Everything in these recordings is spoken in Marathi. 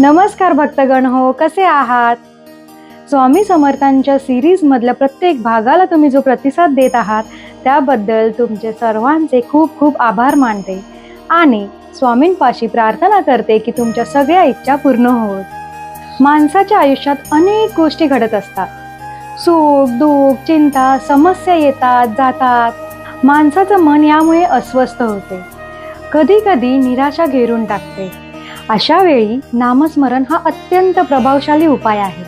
नमस्कार भक्तगण हो कसे आहात? स्वामी समर्थांच्या सिरीजमधल्या प्रत्येक भागाला तुम्ही जो प्रतिसाद देत आहात त्याबद्दल तुमचे सर्वांचे खूप खूप आभार मानते. आणि स्वामींपाशी प्रार्थना करते की तुमच्या सगळ्या इच्छा पूर्ण होत. माणसाच्या आयुष्यात अनेक गोष्टी घडत असतात. सुख दुःख चिंता समस्या येतात जातात. माणसाचं मन यामुळे अस्वस्थ होते. कधी कधी निराशा घेरून टाकते. अशा वेळी नामस्मरण हा अत्यंत प्रभावशाली उपाय आहे.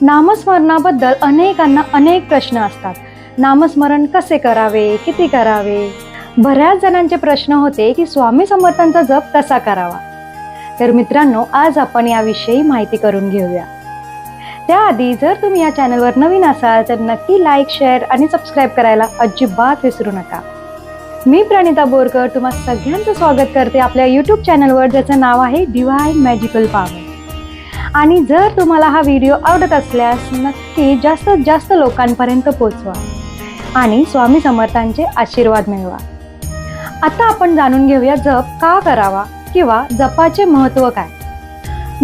नामस्मरणाबद्दल अनेकांना अनेक प्रश्न असतात. नामस्मरण कसे करावे? किती करावे? बऱ्याच जणांचे प्रश्न होते की स्वामी समर्थांचा जप कसा करावा? तर मित्रांनो आज आपण याविषयी माहिती करून घेऊया. त्याआधी जर तुम्ही या चॅनलवर नवीन असाल तर नक्की लाईक शेअर आणि सबस्क्राईब करायला अजिबात विसरू नका. मी प्रणिता बोरकर. तुम्हा सगळ्यांचं स्वागत करते आपल्या यूट्यूब चॅनलवर ज्याचं नाव आहे डिवाईन मॅजिकल पॉवर आणि जर तुम्हाला हा व्हिडिओ आवडत असल्यास नक्की जास्तीत जास्त लोकांपर्यंत पोचवा आणि स्वामी समर्थांचे आशीर्वाद मिळवा. आता आपण जाणून घेऊया जप का करावा किंवा जपाचे महत्त्व काय?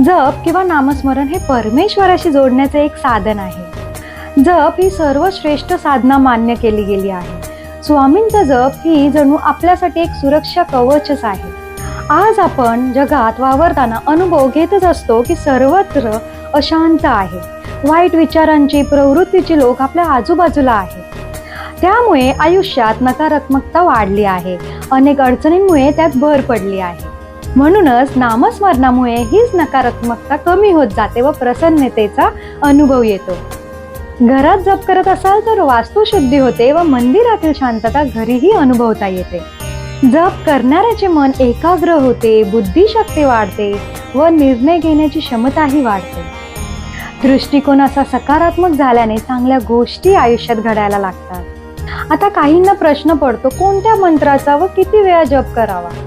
जप किंवा नामस्मरण हे परमेश्वराशी जोडण्याचे एक साधन आहे. जप ही सर्वश्रेष्ठ साधना मान्य केली गेली आहे. स्वामींचा जप ही जणू आपल्यासाठी एक सुरक्षा कवचच आहे. आज आपण जगात वावरताना अनुभव घेतच असतो की सर्वत्र अशांत आहे. वाईट विचारांची प्रवृत्तीची लोक आपल्या आजूबाजूला आहेत त्यामुळे आयुष्यात नकारात्मकता वाढली आहे. अनेक अडचणींमुळे त्यात भर पडली आहे. म्हणूनच नामस्मरणामुळे हीच नकारात्मकता कमी होत जाते व प्रसन्नतेचा अनुभव येतो. घरात जप करत असाल तर वास्तुशुद्धी होते व मंदिरातील शांतता घरीही अनुभवता येते. जप करणाऱ्याचे मन एकाग्र होते बुद्धिशक्ती वाढते व निर्णय घेण्याची क्षमताही वाढते. दृष्टिकोन असा सकारात्मक झाल्याने चांगल्या गोष्टी आयुष्यात घडायला लागतात. आता काहींना प्रश्न पडतो कोणत्या मंत्राचा व किती वेळा जप करावा?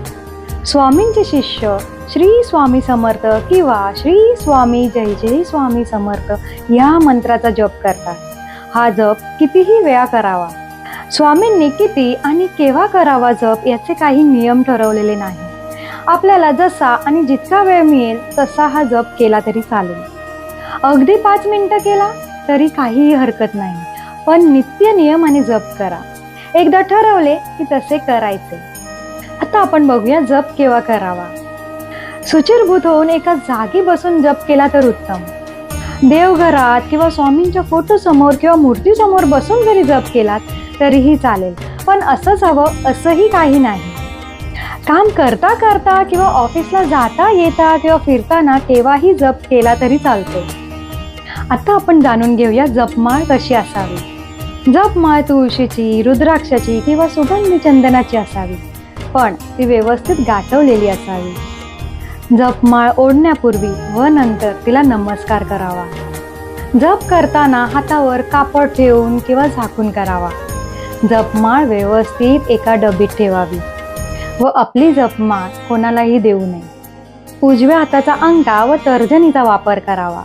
स्वामींचे शिष्य श्री स्वामी समर्थ किंवा श्री स्वामी जय जय स्वामी समर्थ या मंत्राचा जप करतात. हा जप कितीही वेळा करावा. स्वामींनी किती आणि केव्हा करावा जप याचे काही नियम ठरवलेले नाही. आपल्याला जसा आणि जितका वेळ मिळेल तसा हा जप केला तरी चालेल. अगदी पाच मिनटं केला तरी काहीही हरकत नाही. पण नित्य नियम आणि जप करा. एकदा ठरवले की तसे करायचे. आता आपण बघूया जप केव्हा करावा. सुचिरभूत होऊन एका जागी बसून जप केला तर उत्तम. देवघरात किंवा स्वामींच्या फोटो समोर किंवा मूर्तीसमोर बसून जरी जप केलात तरीही चालेल. पण असंच हवं असंही काही नाही. काम करता करता किंवा ऑफिसला जाता येता किंवा फिरताना केव्हाही जप केला तरी चालतो. आता आपण जाणून घेऊया जपमाळ कशी असावी. जपमाळ तुळशीची रुद्राक्षाची किंवा सुगंधी चंदनाची असावी. पण ती व्यवस्थित गाठवलेली असावी. जपमाळ ओढण्यापूर्वी व नंतर तिला नमस्कार करावा. जप करताना हातावर कापड ठेवून किंवा झाकून करावा. जपमाळ व्यवस्थित एका डबीत ठेवावी व आपली जपमाळ कोणालाही देऊ नये. उजव्या हाताचा अंगठा व तर्जनीचा वापर करावा.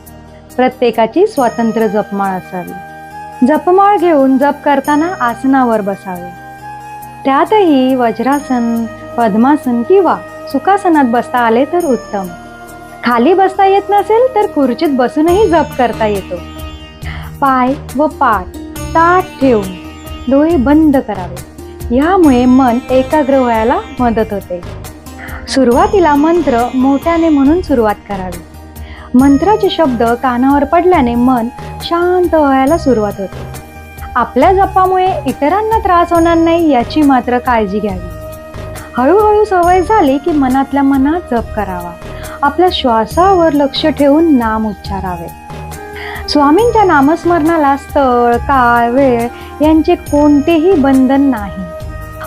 प्रत्येकाची स्वतंत्र जपमाळ असावी. जपमाळ घेऊन जप करताना आसनावर बसावे. त्यातही वज्रासन पद्मासन किंवा सुखासनात बसता आले तर उत्तम. खाली बसता येत नसेल तर खुर्चीत बसूनही जप करता येतो. पाय व पाठ ताट ठेवून डोळे बंद करावे. यामुळे मन एकाग्र व्हायला मदत होते. सुरुवातीला मंत्र मोठ्याने म्हणून सुरुवात करावी. मंत्राचे शब्द कानावर पडल्याने मन शांत व्हायला सुरुवात होते. आपल्या जपामुळे इतरांना त्रास होणार नाही याची मात्र काळजी घ्यावी. हळूहळू सवय झाली की मनातल्या मनात जप करावा. आपल्या श्वासावर लक्ष ठेवून नाम उच्चारावे. स्वामींच्या नामस्मरणाला स्थळ काळ वेळ यांचे कोणतेही बंधन नाही.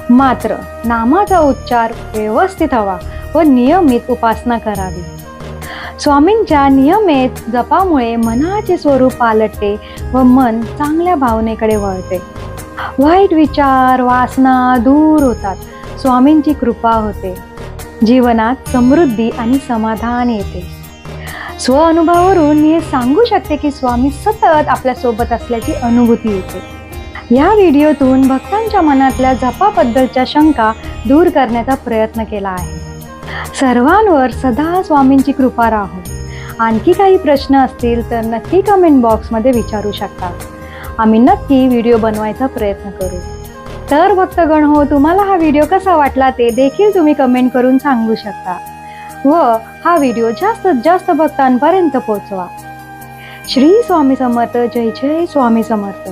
मात्र नामाचा उच्चार व्यवस्थित हवा व नियमित उपासना करावी. स्वामींच्या नियमित जपामुळे मनाचे स्वरूप पालटते व मन चांगल्या भावनेकडे वळते. वाईट विचार वासना दूर होतात. स्वामींची कृपा होते. जीवनात समृद्धी आणि समाधान येते. स्व अनुभवावरून मी हे सांगू शकते की स्वामी सतत आपल्यासोबत असल्याची अनुभूती येते. या व्हिडिओतून भक्तांच्या मनातल्या जपाबद्दलच्या शंका दूर करण्याचा प्रयत्न केला आहे. सर्वांवर सदा स्वामींची कृपा राहो. आणखी काही प्रश्न असतील तर नक्की कमेंट बॉक्समध्ये विचारू शकता. आम्ही नक्की व्हिडिओ बनवायचा प्रयत्न करू. तर भक्तगण हो तुम्हाला हा व्हिडिओ कसा वाटला ते देखील तुम्ही कमेंट करून सांगू शकता. व हा व्हिडिओ जास्तीत जास्त भक्तांपर्यंत पोहोचवा. श्री स्वामी समर्थ जय जय स्वामी समर्थ.